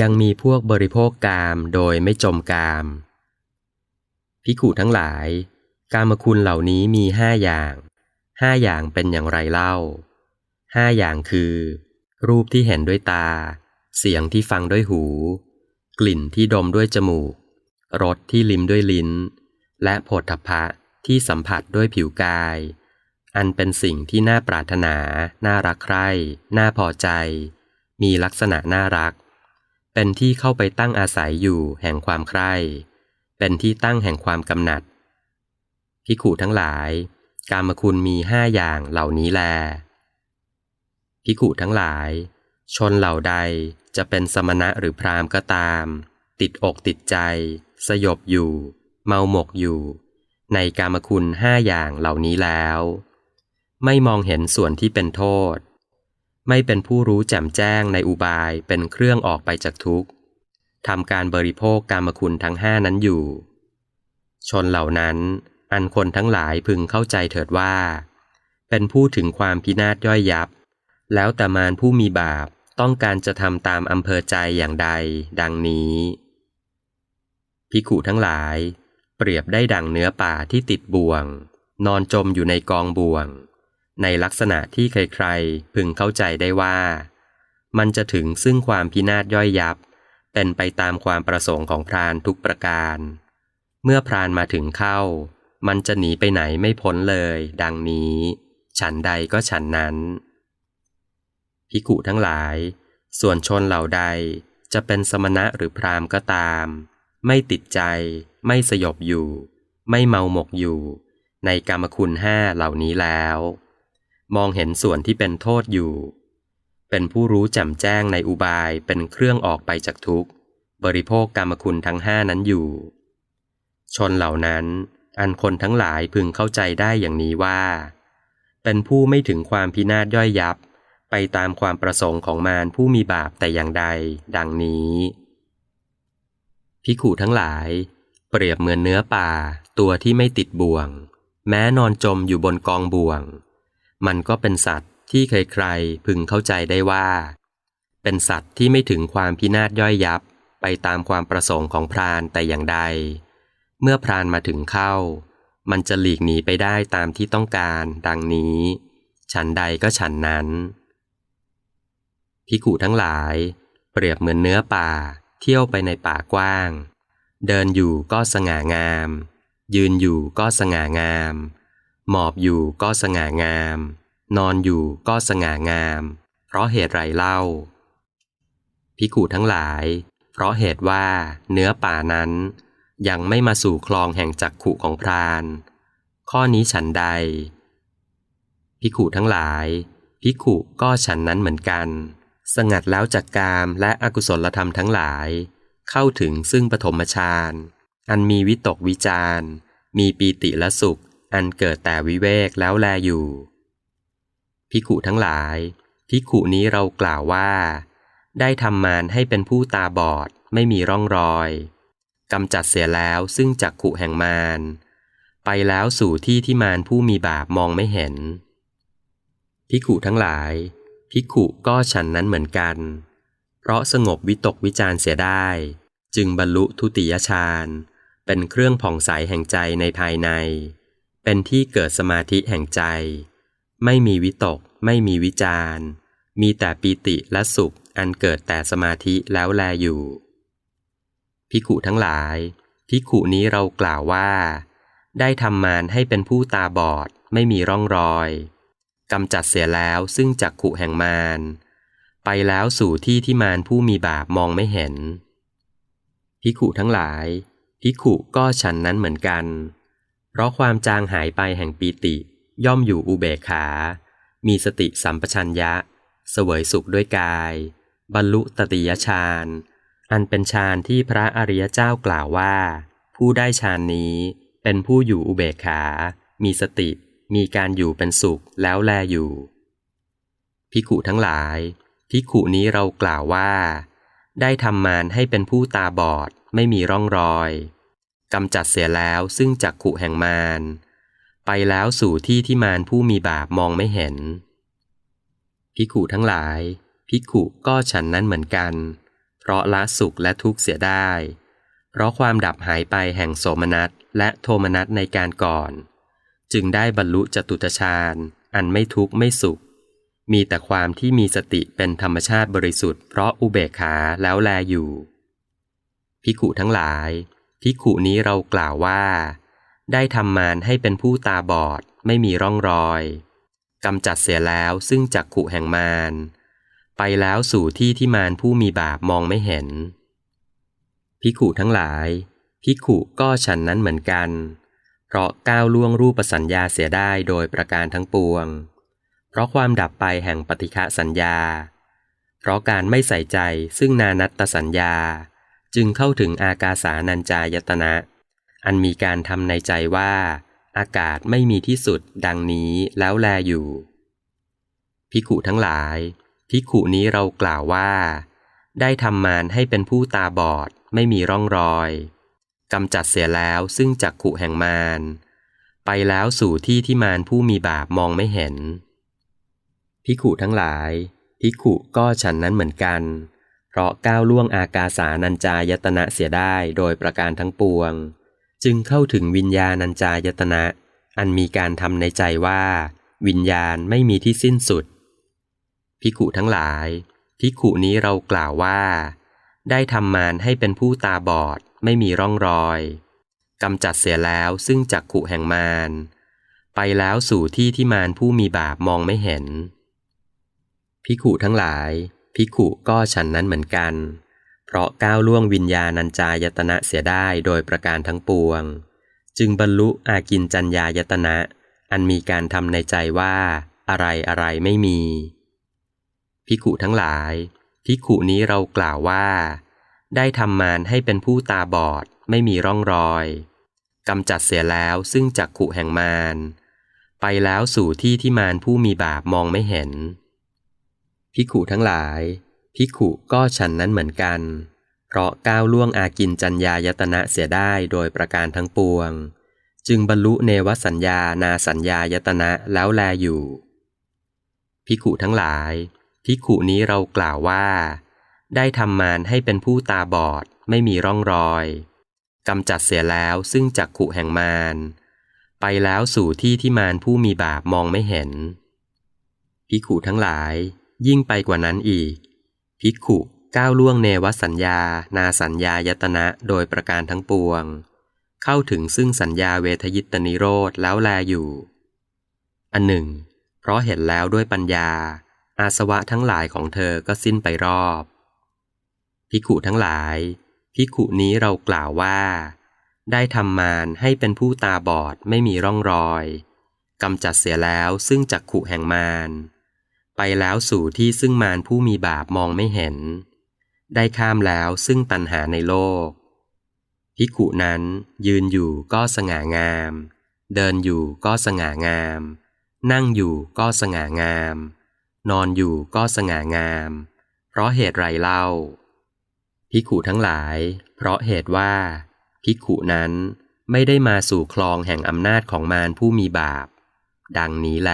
ยังมีพวกบริโภคกามโดยไม่จมกาม พิขุทั้งหลาย กามคุณเหล่านี้มีห้าอย่างห้าอย่างเป็นอย่างไรเล่าห้าอย่างคือ รูปที่เห็นด้วยตา เสียงที่ฟังด้วยหู กลิ่นที่ดมด้วยจมูก รสที่ลิ้มด้วยลิ้น และโผฏฐัพพะที่สัมผัสด้วยผิวกาย อันเป็นสิ่งที่น่าปรารถนา น่ารักใคร่ น่าพอใจ มีลักษณะน่ารัก เป็นที่เข้าไปตั้งอาศัยอยู่แห่งความใคร่เป็นที่ตั้งแห่งความกำหนัดพิขูทั้งหลาย กามคุณมีห้าอย่างเหล่านี้แลพิขูทั้งหลาย ชนเหล่าใดจะเป็นสมณะหรือพราหมณ์ก็ตาม ติดอกติดใจ สยบอยู่ เมาหมกอยู่ ในกามคุณห้าอย่างเหล่านี้แล้ว ไม่มองเห็นส่วนที่เป็นโทษ ไม่เป็นผู้รู้แจ่มแจ้งในอุบายเป็นเครื่องออกไปจากทุกข์ทำการบริโภคกามคุณทั้งห้านั้นอยู่ ชนเหล่านั้น อันคนทั้งหลายพึงเข้าใจเถิดว่า เป็นผู้ถึงความพินาศย่อยยับ แล้วแต่มารผู้มีบาปต้องการจะทำตามอำเภอใจอย่างใด ดังนี้พิขุทั้งหลาย เปรียบได้ดังเนื้อป่าที่ติดบ่วง นอนจมอยู่ในกองบ่วง ในลักษณะที่ใครๆ พึงเข้าใจได้ว่า มันจะถึงซึ่งความพินาศย่อยยับ เป็นไปตามความประสงค์ของพรานทุกประการ เมื่อพรานมาถึงเข้า มันจะหนีไปไหนไม่พ้นเลย ดังนี้ ฉันใดก็ฉันนั้นพิกุทั้งหลาย ส่วนชนเหล่าใดจะเป็นสมณะหรือพรามก็ตาม ไม่ติดใจ ไม่สยบอยู่ ไม่เมาหมกอยู่ ในกรรมคุณห้าเหล่านี้แล้ว มองเห็นส่วนที่เป็นโทษอยู่ เป็นผู้รู้แจ่มแจ้งในอุบายเป็นเครื่องออกไปจากทุกข์ บริโภคกรรมคุณทั้งห้านั้นอยู่ ชนเหล่านั้น อันคนทั้งหลายพึงเข้าใจได้อย่างนี้ว่า เป็นผู้ไม่ถึงความพินาศย่อยยับ ไปตามความประสงค์ของมารผู้มีบาปแต่อย่างใด ดังนี้พิขูทั้งหลาย เปรียบเหมือนเนื้อป่าตัวที่ไม่ติดบ่วง แม้นอนจมอยู่บนกองบ่วง มันก็เป็นสัตว์ที่ใครๆพึงเข้าใจได้ว่า เป็นสัตว์ที่ไม่ถึงความพินาศย่อยยับไปตามความประสงค์ของพรานแต่อย่างใด เมื่อพรานมาถึงเข้า มันจะหลีกหนีไปได้ตามที่ต้องการดังนี้ ฉันใดก็ฉันนั้นพิขุทั้งหลาย เปรียบเหมือนเนื้อป่า เที่ยวไปในป่ากว้าง เดินอยู่ก็สง่างาม ยืนอยู่ก็สง่างาม หมอบอยู่ก็สง่างาม นอนอยู่ก็สง่างาม เพราะเหตุไรเล่า พิขุทั้งหลาย เพราะเหตุว่าเนื้อป่านั้น ยังไม่มาสู่คลองแห่งจักขุของพราน ข้อนี้ฉันใด พิขุทั้งหลาย พิขุก็ฉันนั้นเหมือนกัน สงัดแล้วจากกามและอกุศลธรรมทั้งหลาย เข้าถึงซึ่งปฐมฌานอันมีวิตกวิจารมีปีติและสุข อันเกิดแต่วิเวกแล้วแลอยู่ พิขุทั้งหลาย พิขุนี้เรากล่าวว่า ได้ทำมารให้เป็นผู้ตาบอดไม่มีร่องรอยกำจัดเสียแล้วซึ่งจักขุแห่งมารไปแล้วสู่ที่ที่มารผู้มีบาปมองไม่เห็น พิขุทั้งหลาย พิขุก็ฉันนั้นเหมือนกัน เพราะสงบวิตกวิจารเสียได้ จึงบรรลุทุติยฌานเป็นเครื่องผ่องใสแห่งใจในภายใน เป็นที่เกิดสมาธิแห่งใจ ไม่มีวิตก ไม่มีวิจารมีแต่ปีติและสุขอันเกิดแต่สมาธิแล้วแลอยู่พิขุทั้งหลายพิขุนี้เรากล่าวว่า ได้ทำมารให้เป็นผู้ตาบอด ไม่มีร่องรอยกำจัดเสียแล้วซึ่งจักขุแห่งมารไปแล้วสู่ที่ที่มารผู้มีบาปมองไม่เห็นพิขุทั้งหลายพิขุก็ฉันนั้นเหมือนกันเราะความจางหายไปแห่งปีติ ย่อมอยู่อุเบกขา มีสติสัมปชัญญะ เสวยสุขด้วยกาย บรรลุตติยฌาน อันเป็นฌานที่พระอริยเจ้ากล่าวว่า ผู้ได้ฌานนี้เป็นผู้อยู่อุเบกขา มีสติ มีการอยู่เป็นสุขแล้วแลอยู่ พิขุทั้งหลาย พิขุนี้เรากล่าวว่า ได้ทำมารให้เป็นผู้ตาบอดไม่มีร่องรอย กำจัดเสียแล้วซึ่งจักขุแห่งมารไปแล้วสู่ที่ที่มารผู้มีบาปมองไม่เห็น พิขุทั้งหลาย พิขุก็ฉันนั้นเหมือนกัน เพราะละสุขและทุกข์เสียได้ เพราะความดับหายไปแห่งโสมนัสและโทมนัสในการก่อน จึงได้บรรลุจตุตฌานอันไม่ทุกข์ไม่สุข มีแต่ความที่มีสติเป็นธรรมชาติบริสุทธิ์เพราะอุเบกขาแล้วแลอยู่ พิขุทั้งหลาย พิขุนี้เรากล่าวว่า ได้ทำมารให้เป็นผู้ตาบอดไม่มีร่องรอยกำจัดเสียแล้วซึ่งจักขุแห่งมารไปแล้วสู่ที่ที่มารผู้มีบาปมองไม่เห็น พิขุทั้งหลาย พิขุก็ฉันนั้นเหมือนกัน เพราะก้าวล่วงรูปสัญญาเสียได้โดยประการทั้งปวง เพราะความดับไปแห่งปฏิฆะสัญญา เพราะการไม่ใส่ใจซึ่งนานัตตสัญญา จึงเข้าถึงอากาสานัญจายตนะ อันมีการทำในใจว่า อากาศไม่มีที่สุดดังนี้แล้วแลอยู่ พิขุทั้งหลาย พิขุนี้เรากล่าวว่า ได้ทำมารให้เป็นผู้ตาบอดไม่มีร่องรอยกำจัดเสียแล้วซึ่งจักขุแห่งมารไปแล้วสู่ที่ที่มารผู้มีบาปมองไม่เห็น พิขุทั้งหลาย พิขุก็ฉันนั้นเหมือนกันเราะก้าวล่วงอากาสานัญจายตนะเสียได้โดยประการทั้งปวง จึงเข้าถึงวิญญาณัญจายตนะ อันมีการทำในใจว่า วิญญาณไม่มีที่สิ้นสุดพิขุทั้งหลายพิขุนี้เรากล่าวว่า ได้ทำมารให้เป็นผู้ตาบอดไม่มีร่องรอยกำจัดเสียแล้วซึ่งจักขุแห่งมารไปแล้วสู่ที่ที่มารผู้มีบาปมองไม่เห็นพิขุทั้งหลาย พิขุก็ฉันนั้นเหมือนกัน เพราะก้าวล่วงวิญญาณัญจายตนะเสียได้โดยประการทั้งปวง จึงบรรลุอากินจัญญายตนะ อันมีการทำในใจว่า อะไรอะไรไม่มีพิขุทั้งหลายพิขุนี้เรากล่าวว่า ได้ทำมารให้เป็นผู้ตาบอดไม่มีร่องรอยกำจัดเสียแล้วซึ่งจักขุแห่งมารไปแล้วสู่ที่ที่มารผู้มีบาปมองไม่เห็น พิขุทั้งหลายพิขุก็ฉันนั้นเหมือนกัน เพราะก้าวล่วงอากินจัญญายตนะเสียได้โดยประการทั้งปวง จึงบรรลุเนวสัญญานาสัญญายตนะแล้วแลอยู่พิขุทั้งหลาย ภิกขุนี้เรากล่าวว่า ได้ทำมารให้เป็นผู้ตาบอดไม่มีร่องรอยกำจัดเสียแล้วซึ่งจักขุแห่งมารไปแล้วสู่ที่ที่มารผู้มีบาปมองไม่เห็นภิกขุทั้งหลาย ยิ่งไปกว่านั้นอีก ภิกขุก้าวล่วงเนวสัญญา นาสัญญายตนะโดยประการทั้งปวง เข้าถึงซึ่งสัญญาเวทยิตนิโรธแล้วแลอยู่ อันหนึ่ง เพราะเห็นแล้วด้วยปัญญา อาสวะทั้งหลายของเธอก็สิ้นไปรอบพิขุทั้งหลายพิขุนี้เรากล่าวว่า ได้ทำมารให้เป็นผู้ตาบอดไม่มีร่องรอยกำจัดเสียแล้วซึ่งจักขุแห่งมาร ไปแล้วสู่ที่ซึ่งมารผู้มีบาปมองไม่เห็น ได้ข้ามแล้วซึ่งตัณหาในโลกพิขุนั้นยืนอยู่ก็สง่างาม เดินอยู่ก็สง่างาม นั่งอยู่ก็สง่างาม นอนอยู่ก็สง่างาม เพราะเหตุไรเล่าพิขุทั้งหลาย เพราะเหตุว่าพิขุนั้นไม่ได้มาสู่คลองแห่งอำนาจของมารผู้มีบาป ดังนี้แล